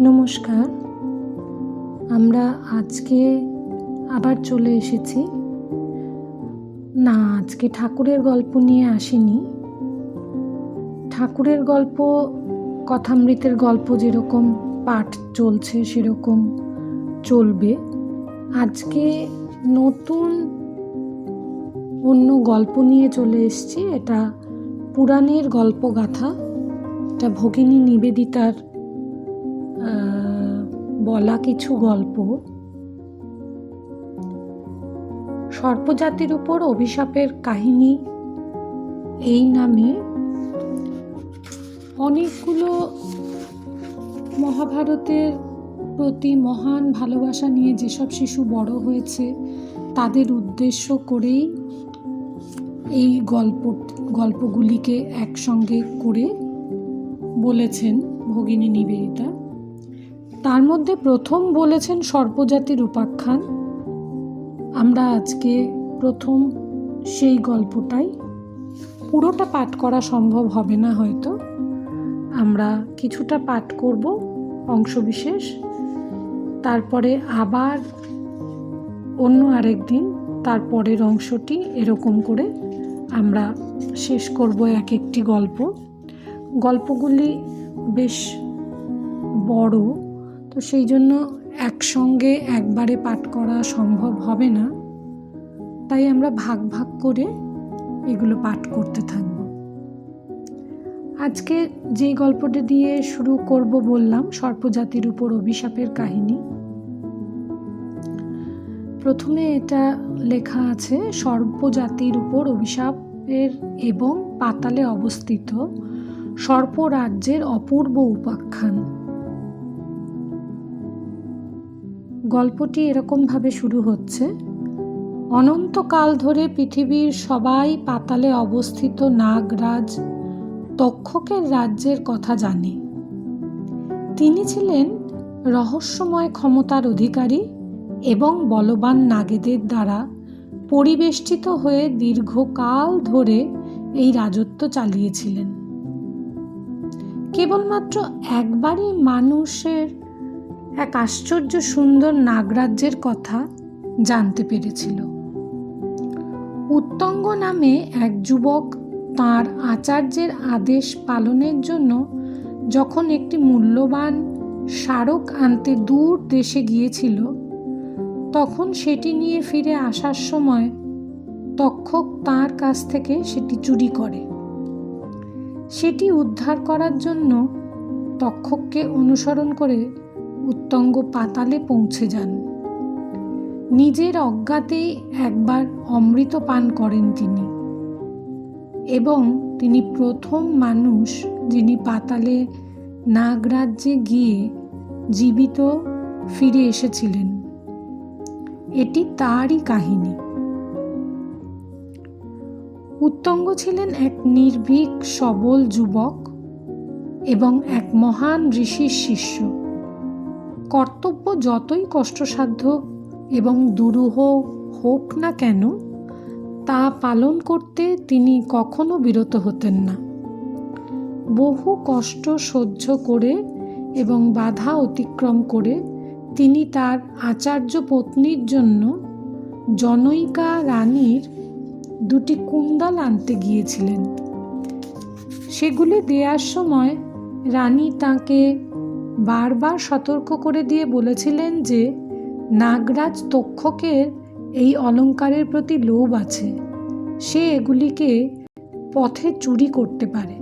নমস্কার। আমরা আজকে আবার চলে এসেছি। না, আজকে ঠাকুরের গল্প নিয়ে আসিনি। ঠাকুরের গল্প, কথামৃতের গল্প যেরকম, পাঠ চলছে সেরকম চলবে। আজকে নতুন অন্য গল্প নিয়ে চলে এসেছি। এটা পুরাণের গল্পগাথা। এটা ভগিনী নিবেদিতার বলা কিছু গল্প। সর্পজাতির উপর অভিশাপের কাহিনী এই নামে। অনেকগুলো মহাভারতের প্রতি মহান ভালোবাসা নিয়ে যেসব শিশু বড় হয়েছে, তাদের উদ্দেশ্য করেই এই গল্প, গল্পগুলিকে একসঙ্গে করে বলেছেন ভগিনী নিবেদিতা। তার মধ্যে প্রথম বলেছেন সর্পজাতির উপাখ্যান আমরা আজকে প্রথম সেই গল্পটাই। পুরোটা পাঠ করা সম্ভব হবে না হয়তো। আমরা কিছুটা পাঠ করব অংশবিশেষ। তারপরে আবার অন্য আরেক দিন তারপরের অংশটি এরকম করে আমরা শেষ করব এক একটি গল্প। গল্পগুলি বেশ বড়। তো সেই জন্য একসঙ্গে একবারে পাঠ করা সম্ভব হবে না। তাই আমরা ভাগ ভাগ করে এগুলো পাঠ করতে থাকব। আজকে যে গল্পটা দিয়ে শুরু করব বললাম, সর্পজাতির উপর অভিশাপের কাহিনী। প্রথমে এটা লেখা আছে, সর্পজাতির উপর অভিশাপের এবং পাতালে অবস্থিত সর্প রাজ্যের অপূর্ব উপাখ্যান। গল্পটি এরকমভাবে শুরু হচ্ছে। অনন্তকাল ধরে পৃথিবীর সবাই পাতালে অবস্থিত নাগরাজ তক্ষকের রাজ্যের কথা জানে। তিনি ছিলেন রহস্যময় ক্ষমতার অধিকারী এবং বলবান নাগেদের দ্বারা পরিবেষ্টিত হয়ে দীর্ঘকাল ধরে এই রাজত্ব চালিয়েছিলেন। কেবলমাত্র একবারই মানুষের এক আশ্চর্য সুন্দর নাগরাজ্যের কথা জানতে পেরেছিল। উত্তঙ্গ নামে এক যুবক তার আচার্যের আদেশ পালনের জন্য যখন একটি মূল্যবান স্মারক আনতে দূর দেশে গিয়েছিল, তখন সেটি নিয়ে ফিরে আসার সময় তক্ষক তার কাছ থেকে সেটি চুরি করে। সেটি উদ্ধার করার জন্য তক্ষককে অনুসরণ করে উত্তঙ্গ পাতালে পৌঁছে যান। নিজের অজ্ঞাতেই একবার অমৃত পান করেন তিনি। এবং তিনি প্রথম মানুষ যিনি পাতালে নাগরাজ্যে গিয়ে জীবিত ফিরে এসেছিলেন। এটি তারই কাহিনী। উত্তঙ্গ ছিলেন এক নির্ভীক, সবল যুবক এবং এক মহান ঋষির শিষ্য। কর্তব্য যতই কষ্টসাধ্য এবং দুরূহ হোক না কেন, তা পালন করতে তিনি কখনো বিরত হতেন না। বহু কষ্ট সহ্য করে এবং বাধা অতিক্রম করে তিনি তার আচার্য পত্নীর জন্য জনৈকা রানীর দুটি কুণ্ডল আনতে গিয়েছিলেন। সেগুলি দেওয়ার সময় রানী তাকে বারবার সতর্ক করে দিয়ে বলেছিলেন যে, নাগরাজ তক্ষকের এই অলঙ্কারের প্রতি লোভ আছে। সে এগুলিকে পথে চুরি করতে পারে।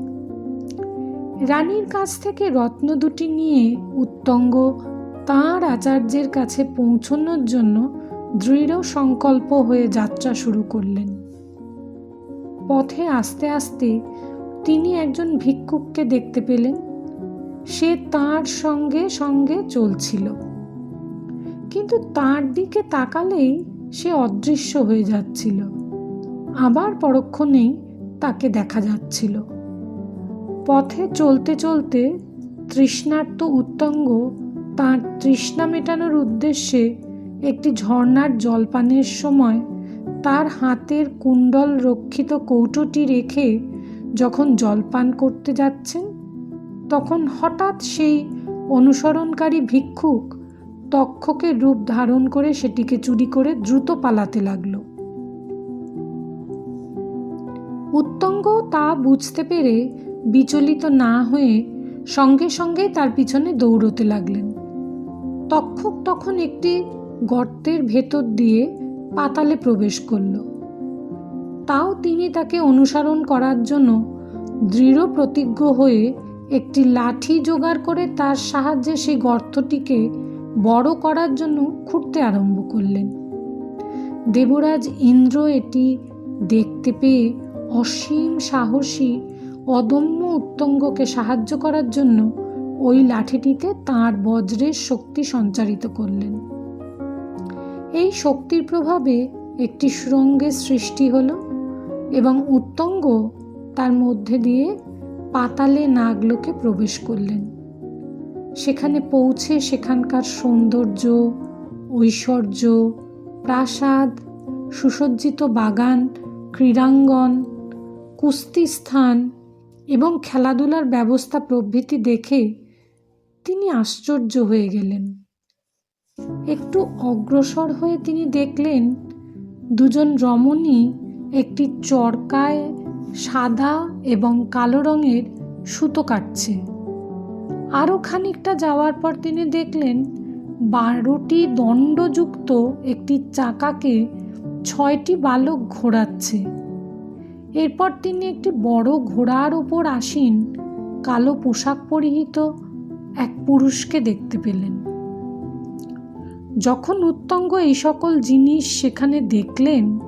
রানীর কাছ থেকে রত্ন দুটি নিয়ে উত্তঙ্গ তাঁর আচার্যের কাছে পৌঁছনোর জন্য দৃঢ় সংকল্প হয়ে যাত্রা শুরু করলেন। পথে আস্তে আস্তে তিনি একজন ভিক্ষুককে দেখতে পেলেন। সে তার সঙ্গে সঙ্গে চলছিল। কিন্তু তার দিকে তাকালেই সে অদৃশ্য হয়ে যাচ্ছিল। আবার পরক্ষণেই তাকে দেখা যাচ্ছিল। পথে চলতে চলতে তৃষ্ণার্ত উত্তঙ্গ তার তৃষ্ণা মেটানোর উদ্দেশ্যে একটি ঝর্ণার জলপানের সময় তার হাতের কুণ্ডল রক্ষিত কৌটোটি রেখে যখন জলপান করতে যাচ্ছেন তখন হঠাৎ সেই অনুসরণকারী ভিক্ষুক তক্ষকের রূপ ধারণ করে সেটিকে চুরি করে দ্রুত পালাতে লাগল। উত্তঙ্গ তা বুঝতে পেরে বিচলিত না হয়ে সঙ্গে সঙ্গে তার পিছনে দৌড়তে লাগলেন। তক্ষক তখন একটি গর্তের ভেতর দিয়ে পাতালে প্রবেশ করল। তাও তিনি তাকে অনুসরণ করার জন্য দৃঢ় প্রতিজ্ঞ হয়ে একটি লাঠি জোগাড় করে তার সাহায্যে সেই গর্তটিকে বড় করার জন্য খুঁড়তে আরম্ভ করলেন। দেবরাজ ইন্দ্র এটি দেখতে পেয়ে অসীম সাহসী অদম্য উত্তঙ্গকে সাহায্য করার জন্য ওই লাঠিটিতে তাঁর বজ্রের শক্তি সঞ্চারিত করলেন। এই শক্তির প্রভাবে একটি সুরঙ্গের সৃষ্টি হল এবং উত্তঙ্গ তার মধ্যে দিয়ে পাতালে নাগলোকে প্রবেশ করলেন। সেখানে পৌঁছে সেখানকার সৌন্দর্য, ঐশ্বর্য, প্রাসাদ, সুসজ্জিত বাগান, ক্রীড়াঙ্গন কুস্তি স্থান এবং খেলাধুলার ব্যবস্থা প্রভৃতি দেখে তিনি আশ্চর্য হয়ে গেলেন। একটু অগ্রসর হয়ে তিনি দেখলেন দুজন রমণী একটি চরকায় সাদা এবং কালো রঙের সুতো কাটছে। আরও খানিকটা যাওয়ার পর তিনি দেখলেন, বারোটি দণ্ডযুক্ত একটি চাকাকে ছয়টি বালক ঘোরাচ্ছে। এরপর তিনি একটি বড় ঘোড়ার ওপর আসীন কালো পোশাক পরিহিত এক পুরুষকে দেখতে পেলেন। যখন উত্তঙ্গ এই সকল জিনিস সেখানে দেখলেন,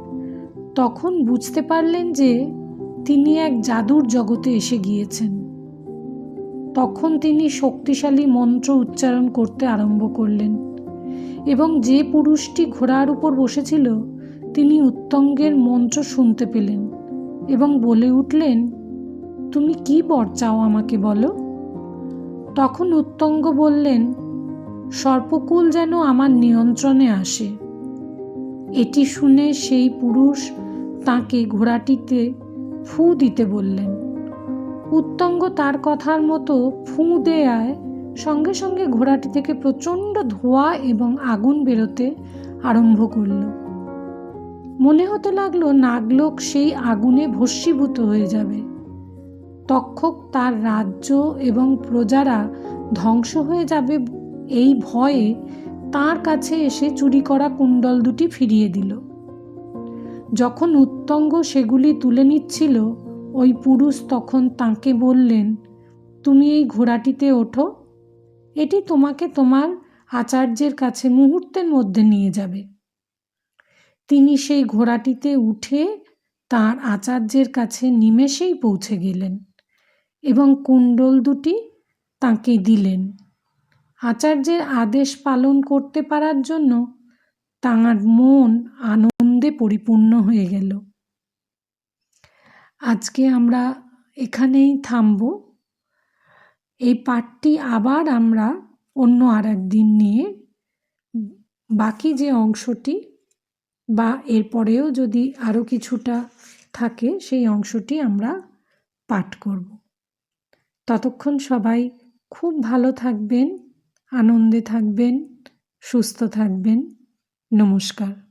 তখন বুঝতে পারলেন যে তিনি এক জাদুর জগতে এসে গিয়েছেন। তখন তিনি শক্তিশালী মন্ত্র উচ্চারণ করতে আরম্ভ করলেন এবং যে পুরুষটি ঘোড়ার উপর বসেছিল, তিনি উত্তঙ্গের মন্ত্র শুনতে পেলেন এবং বলে উঠলেন, তুমি কি বর চাও আমাকে বলো? তখন উত্তঙ্গ বললেন, সর্পকুল যেন আমার নিয়ন্ত্রণে আসে। এটি শুনে সেই পুরুষ তাকে ঘোড়াটিতে ফু দিতে বললেন। উত্তঙ্গ তার কথার মতো ফু দেয়ায় সঙ্গে সঙ্গে ঘোড়াটি থেকে প্রচণ্ড ধোঁয়া এবং আগুন বেরোতে আরম্ভ করল। মনে হতে লাগল নাগলোক সেই আগুনে ভস্মীভূত হয়ে যাবে। তক্ষক তার রাজ্য এবং প্রজারা ধ্বংস হয়ে যাবে এই ভয়ে তার কাছে এসে চুরি করা কুণ্ডল দুটি ফিরিয়ে দিল। যখন উত্তঙ্গ সেগুলি তুলে নিচ্ছিল, ওই পুরুষ তখন তাকে বললেন, তুমি এই ঘোড়াটিতে ওঠো। এটি তোমাকে তোমার আচার্যের কাছে মুহূর্তের মধ্যে নিয়ে যাবে। তিনি সেই ঘোড়াটিতে উঠে তার আচার্যের কাছে নিমেষেই পৌঁছে গেলেন এবং কুণ্ডল দুটি তাকে দিলেন। আচার্যের আদেশ পালন করতে পারার জন্য তাঁর মন আনন্দে পরিপূর্ণ হয়ে গেল। আজকে আমরা এখানেই থামব। এই পাঠটি আবার আমরা অন্য আর একদিন নিয়ে বাকি যে অংশটি বা এরপরেও যদি আরও কিছুটা থাকে, সেই অংশটি আমরা পাঠ করব। ততক্ষণ সবাই খুব ভালো থাকবেন, আনন্দে থাকবেন, সুস্থ থাকবেন। নমস্কার।